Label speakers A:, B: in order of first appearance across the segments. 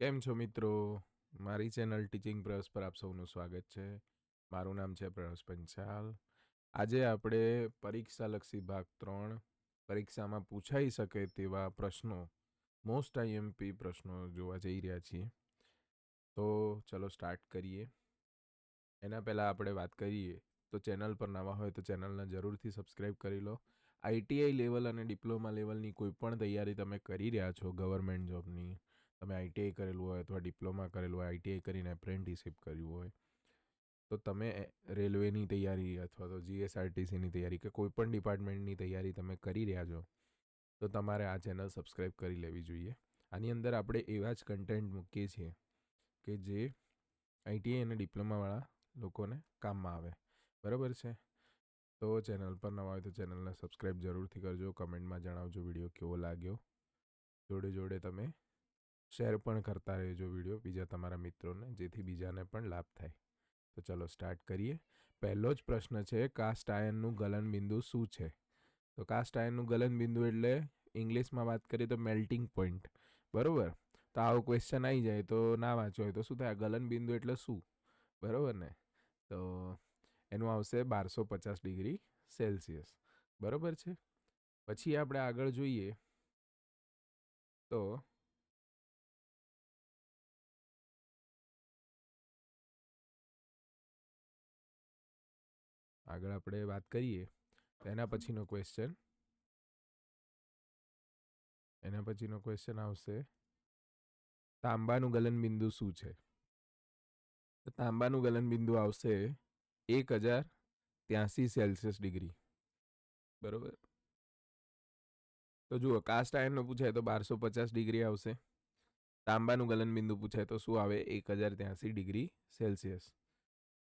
A: કેમ છો મિત્રો? મારી ચેનલ ટીચિંગ પ્રયાસ પર આપ સૌનું સ્વાગત છે. મારું નામ છે પ્રણસ પંચાલ. આજે આપણે પરીક્ષાલક્ષી ભાગ ત્રણ, પરીક્ષામાં પૂછાઈ શકે તેવા પ્રશ્નો મોસ્ટ આઈએમપી પ્રશ્નો જોવા જઈ રહ્યા છીએ. તો ચલો સ્ટાર્ટ કરીએ. એના પહેલાં આપણે વાત કરીએ, તો ચેનલ પર નવા હોય તો ચેનલને જરૂરથી સબસ્ક્રાઈબ કરી લો. આઈટીઆઈ લેવલ અને ડિપ્લોમા લેવલની કોઈ પણ તૈયારી તમે કરી રહ્યા છો ગવર્મેન્ટ જોબની તમે આઈટીઆઈ કરેલું હોય અથવા ડિપ્લોમા કરેલું હોય આઈટીઆઈ કરીને એપ્રેન્ટિસિપ કર્યું હોય, તો તમે રેલવેની તૈયારી અથવા તો જીએસઆરટીસીની તૈયારી કે કોઈપણ ડિપાર્ટમેન્ટની તૈયારી તમે કરી રહ્યા છો, તો તમારે આ ચેનલ સબસ્ક્રાઈબ કરી લેવી જોઈએ. આની અંદર આપણે એવા જ કન્ટેન્ટ મૂકીએ છીએ કે જે આઈટીઆઈ અને ડિપ્લોમાવાળા લોકોને કામમાં આવે. બરાબર છે? તો ચેનલ પર નવા હોય તો ચેનલને સબસ્ક્રાઈબ જરૂરથી કરજો, કમેન્ટમાં જણાવજો વીડિયો કેવો લાગ્યો. જોડે જોડે તમે શેર પણ કરતા રહેજો વીડિયો બીજા તમારા મિત્રોને, જેથી બીજાને પણ લાભ થાય. તો ચલો સ્ટાર્ટ કરીએ. પહેલો જ પ્રશ્ન છે, કાસ્ટ આયનનું ગલનબિંદુ શું છે? તો કાસ્ટ આયનનું ગલનબિંદુ એટલે ઇંગ્લિશમાં વાત કરીએ તો મેલ્ટિંગ પોઈન્ટ. બરાબર? તો આવો ક્વેશ્ચન આવી જાય તો ના વાંચ્યો હોય તો શું થાય? ગલનબિંદુ એટલે શું? બરાબર ને? તો એનું આવશે બારસો પચાસ ડિગ્રી સેલ્સિયસ. બરાબર છે? પછી આપણે આગળ જોઈએ તો આગળ આપણે વાત કરીએ તો એના પછીનો ક્વેશ્ચન એના પછીનો ક્વેશ્ચન આવશે તાંબાનું ગલનબિંદુ શું છે? તો તાંબાનું ગલનબિંદુ આવશે એક હજાર ત્યાંસી સેલ્સિયસ ડિગ્રી. બરોબર? તો જુઓ કાસ્ટ આયનનો પૂછાય તો બારસો પચાસ ડિગ્રી આવશે. તાંબાનું ગલનબિંદુ પૂછાય તો શું આવે? એક હજાર ત્યાંસી ડિગ્રી સેલ્સિયસ.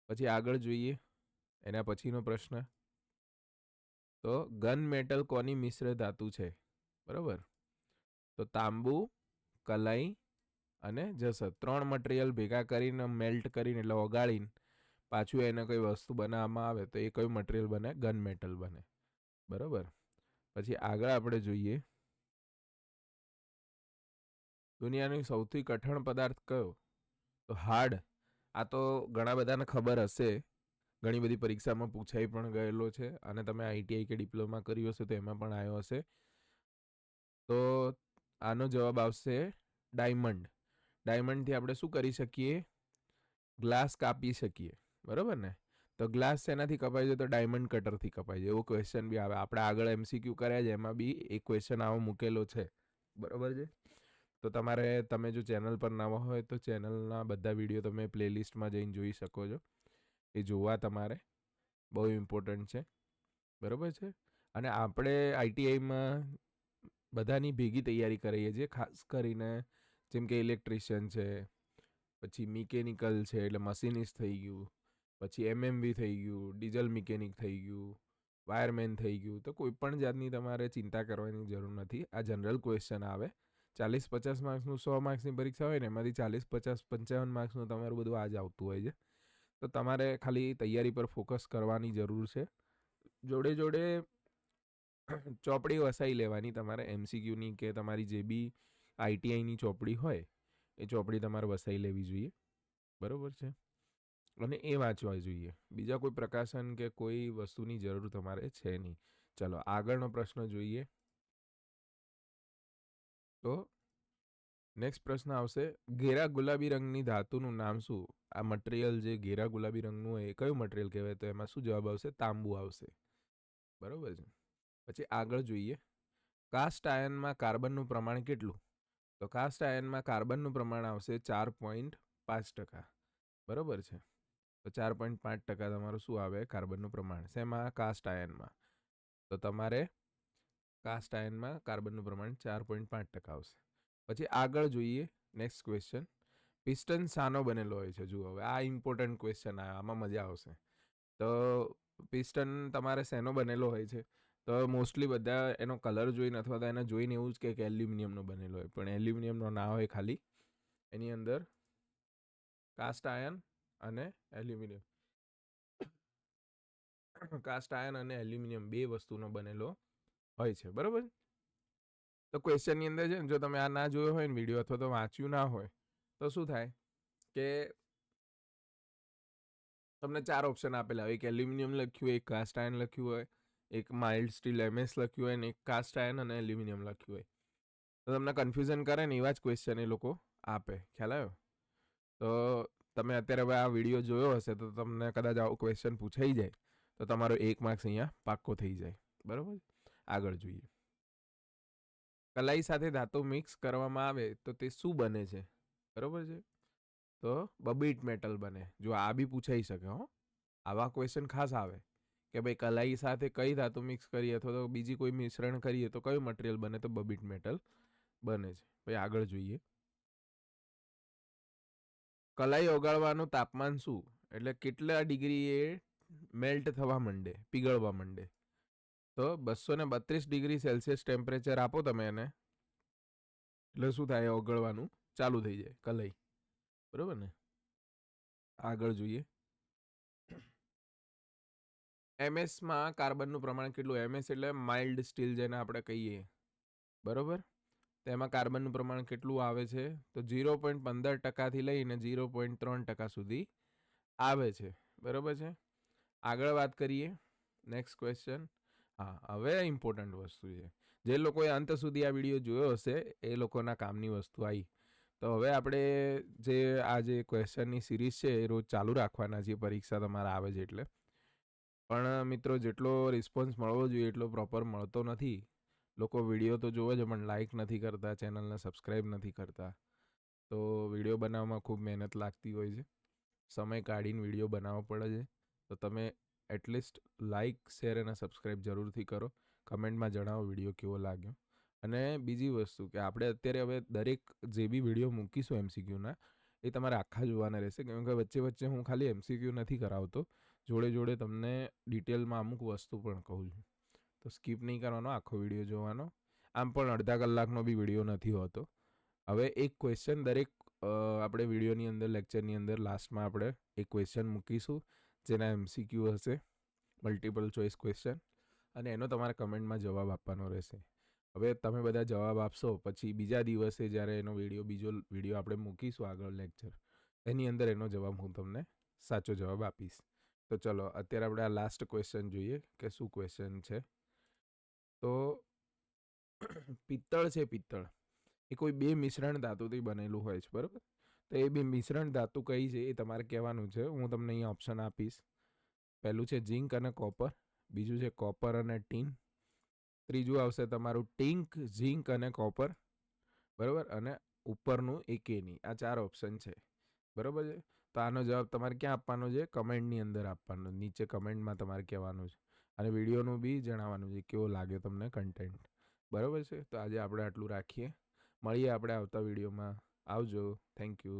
A: પછી આગળ જોઈએ. એના પછીનો પ્રશ્ન? તો ગન મેટલ કોની મિશ્ર ધાતુ છે? બરાબર. તો તાંબુ, કલાઈ અને જસત ત્રણ મટીરિયલ ભેગા કરીને મેલ્ટ કરીને એટલે ઓગાળીને પાછું એને કોઈ વસ્તુ બનાવવામાં આવે તો એ કયું મટીરિયલ બને? ગન મેટલ બને. બરાબર. પછી આગળ આપણે જોઈએ. દુનિયાનો સૌથી કઠણ પદાર્થ કયો? તો હાર્ડ આ તો ઘણા બધાને ખબર હશે. ઘણી બધી પરીક્ષામાં પૂછાઈ પણ ગયેલો છે અને તમે આઈટીઆઈ કે ડિપ્લોમા કર્યું હશે તો એમાં પણ આવ્યો હશે. તો આનો જવાબ આવશે ડાયમંડ. ડાયમંડથી આપણે શું કરી શકીએ? ગ્લાસ કાપી શકીએ. બરાબર ને? તો ગ્લાસ શેનાથી કપાય છે? તો ડાયમંડ કટરથી કપાય છે. એવો ક્વેશ્ચન બી આવે. આપણે આગળ એમસીક્યુ કર્યા છે, એમાં બી એક ક્વેશ્ચન આવો મૂકેલો છે. બરાબર છે? તો તમારે, તમે જો ચેનલ પર નવા હોય તો ચેનલના બધા વીડિયો તમે પ્લેલિસ્ટમાં જઈને જોઈ શકો છો. એ જોવા તમારે. બહુ ઇમ્પોર્ટન્ટ છે. બરાબર છે? અને આપણે આઈટીઆઈમાં બધાની ભેગી તૈયારી કરીએ છીએ, ખાસ કરીને જેમ કે ઇલેક્ટ્રિશિયન છે, પછી મિકેનિકલ છે, એટલે મશીનિસ્ટ થઈ ગયું, પછી એમએમવી થઈ ગયું ડીઝલ મિકેનિક થઈ ગયું વાયરમેન થઈ ગયું, તો કોઈ પણ જાતની તમારે ચિંતા કરવાની જરૂર નથી. આ જનરલ ક્વેશ્ચન આવે. ચાલીસ પચાસ માર્ક્સનું સો માર્ક્સની પરીક્ષા હોય ને, એમાંથી ચાલીસ પચાસ પંચાવન માર્ક્સનું તમારું બધું આજ આવતું હોય છે. તો તમારે ખાલી તૈયારી પર ફોકસ કરવાની જરૂર છે. જોડે જોડે ચોપડી વસાઈ લેવાની તમારે એમસીક્યુની કે તમારી જે બી આઈટીઆઈની ચોપડી હોય, એ ચોપડી તમારે વસાઈ લેવી જોઈએ. બરાબર છે? અને એ વાંચવા જોઈએ. બીજા કોઈ પ્રકાશન કે કોઈ વસ્તુની જરૂર તમારે છે નહીં. ચલો, આગળનો પ્રશ્ન જોઈએ. તો નેક્સ્ટ પ્રશ્ન આવશે, ઘેરા ગુલાબી રંગની ધાતુનું નામ શું? આ મટીરિયલ જે ઘેરા ગુલાબી રંગનું હોય એ કયું મટીરિયલ કહેવાય? તો એમાં શું જવાબ આવશે? તાંબુ આવશે. બરાબર છે. પછી આગળ જોઈએ. કાસ્ટ આયનમાં કાર્બનનું પ્રમાણ કેટલું? તો કાસ્ટ આયનમાં કાર્બનનું પ્રમાણ આવશે ચાર પોઈન્ટ પાંચ ટકા. બરાબર છે. તો ચાર પોઈન્ટ પાંચ ટકા તમારું શું આવે? કાર્બનનું પ્રમાણ. શેમાં? કાસ્ટ આયનમાં તો તમારે કાસ્ટ આયનમાં કાર્બનનું પ્રમાણ ચાર પોઈન્ટ પાંચ ટકા આવશે. પછી આગળ જોઈએ નેક્સ્ટ ક્વેશ્ચન પિસ્ટન શાનો બનેલો હોય છે, જુઓ હવે. આ ઇમ્પોર્ટન્ટ ક્વેશ્ચન આવે આમાં મજા આવશે. તો પિસ્ટન તમારે શેનો બનેલો હોય છે? તો મોસ્ટલી બધા એનો કલર જોઈને અથવા તો એને જોઈને એવું જ કે એલ્યુમિનિયમનો બનેલો હોય. પણ એલ્યુમિનિયમનો ના હોય ખાલી. એની અંદર કાસ્ટ આયન અને એલ્યુમિનિયમ કાસ્ટ આયન અને એલ્યુમિનિયમ બે વસ્તુનો બનેલો હોય છે. બરાબર? તો ક્વેશ્ચનની અંદર છે ને, જો તમે આ ના જોયો હોય ને વીડિયો અથવા તો વાંચ્યું ના હોય, તો શું થાય? કે તમને ચાર ઓપ્શન આપેલા હોય. એક એલ્યુમિનિયમ લખ્યું હોય, એક કાસ્ટ આયર્ન લખ્યું હોય, એક માઇલ્ડ સ્ટીલ એમએસ લખ્યું હોય અને એક કાસ્ટ આયર્ન અને એલ્યુમિનિયમ લખ્યું હોય. તો તમને કન્ફ્યુઝન કરે ને એવા જ ક્વેશ્ચન એ લોકો આપે. ખ્યાલ આવ્યો? તો તમે અત્યારે હવે આ વીડિયો જોયો હશે, તો તમને કદાચ આવો ક્વેશ્ચન પૂછાઈ જાય. તો તમારો એક માર્ક્સ અહીંયા પાક્કો થઈ જાય. બરાબર? આગળ જોઈએ. કલાઈ સાથે ધાતુ મિક્સ કરવામાં આવે તો તે શું બને છે? બરાબર છે? તો બબીટ મેટલ બને. જો આ બી પૂછાઈ શકે, હો. આવા ક્વેશ્ચન ખાસ આવે. કે ભાઈ કલાઈ સાથે કઈ ધાતુ મિક્સ કરીએ અથવા તો બીજી કોઈ મિશ્રણ કરીએ તો કયું મટીરિયલ બને? તો બબીટ મેટલ બને છે. ભાઈ આગળ જોઈએ. કલાઈ ઓગાળવાનું તાપમાન શું? એટલે કેટલા ડિગ્રી એ મેલ્ટ થવા માંડે? પીગળવા માંડે? તો બસો ને બત્રીસ ડિગ્રી સેલ્સિયસ ટેમ્પરેચર આપો તમે એને. એટલે શું થાય ઓગળવાનું ચાલુ થઈ જાય, કલઈ. બરોબર ને? આગળ જોઈએ. એમએસમાં કાર્બનનું પ્રમાણ કેટલું? એમએસ એટલે માઇલ્ડ સ્ટીલ જેને આપણે કહીએ. બરોબર? તેમાં કાર્બનનું પ્રમાણ કેટલું આવે છે? તો ઝીરો પોઈન્ટ પંદર ટકાથી લઈને ઝીરો પોઈન્ટ ત્રણ ટકા સુધી આવે છે. બરોબર છે? આગળ વાત કરીએ. Next question. હા, હવે ઇમ્પોર્ટન્ટ વસ્તુ છે. જે લોકોએ અંત સુધી આ વીડિયો જોયો હશે, એ લોકોના કામની વસ્તુ આવી તો હવે આપણે જે આ જે ક્વેશ્ચનની સિરીઝ છે, એ રોજ ચાલુ રાખવાના છીએ. પરીક્ષા તમારા આવે છે એટલે. પણ મિત્રો, જેટલો રિસ્પોન્સ મળવો જોઈએ, એટલો પ્રોપર મળતો નથી. લોકો વીડિયો તો જોવે છે, પણ લાઇક નથી કરતા ચેનલને સબસ્ક્રાઈબ નથી કરતા. તો વીડિયો બનાવવામાં ખૂબ મહેનત લાગતી હોય છે. સમય કાઢીને વીડિયો બનાવવો પડે છે. તો તમે એટલીસ્ટ લાઇક શેર અને સબસ્ક્રાઈબ જરૂરથી કરો. કમેન્ટમાં જણાવો વીડિયો કેવો લાગ્યો. અને બીજી વસ્તુ કે આપણે અત્યારે હવે દરેક જે બી વીડિયો મૂકીશું એમસીક્યુના, એ તમારે આખા જોવાના રહેશે. કેમ કે વચ્ચે વચ્ચે હું ખાલી એમસીક્યુ નથી કરાવતો. જોડે જોડે તમને ડિટેલમાં અમુક વસ્તુ પણ કહું છું. તો સ્કીપ નહીં કરવાનો, આખો વીડિયો જોવાનો. આમ પણ અડધા કલાકનો બી વીડિયો નથી હોતો. હવે એક ક્વેશ્ચન દરેક આપણે વિડીયોની અંદર, લેક્ચરની અંદર, લાસ્ટમાં આપણે એક ક્વેશ્ચન મૂકીશું. જેના એમસીક્યુ હશે મલ્ટિપલ ચોઇસ ક્વેશ્ચન અને એનો તમારે કમેન્ટમાં જવાબ આપવાનો રહેશે. હવે તમે બધા જવાબ આપશો, પછી બીજા દિવસે જ્યારે એનો વીડિયો બીજો વીડિયો આપણે મૂકીશું આગળ લેક્ચર એની અંદર એનો જવાબ હું તમને સાચો જવાબ આપીશ. તો ચલો, અત્યારે આપણે આ લાસ્ટ ક્વેશ્ચન જોઈએ, કે શું ક્વેશ્ચન છે? તો પિત્તળ છે પિત્તળ. એ કોઈ બે મિશ્રણ ધાતુથી બનેલું હોય છે, બરાબર? તો એ બી મિશ્રણ ધાતુ કઈ છે એ તમારે કહેવાનું છે. હું તમને અહીંયા ઓપ્શન આપીશ. પહેલું છે ઝિંક અને કોપર, બીજું છે કોપર અને ટીન, ત્રીજું આવશે તમારું ટિંક ઝિંક અને કોપર, બરાબર? અને ઉપરનું એકેની આ ચાર ઓપ્શન છે. બરાબર છે? તો આનો જવાબ તમારે ક્યાં આપવાનો છે? કમેન્ટની અંદર આપવાનો, નીચે કમેન્ટમાં તમારે કહેવાનું છે. અને વિડીયોનું બી જણાવવાનું છે, કેવો લાગ્યો તમને કન્ટેન્ટ બરાબર છે? તો આજે આપણે આટલું રાખીએ. મળીએ આપણે આવતા વિડીયોમાં આવજો થેન્ક યુ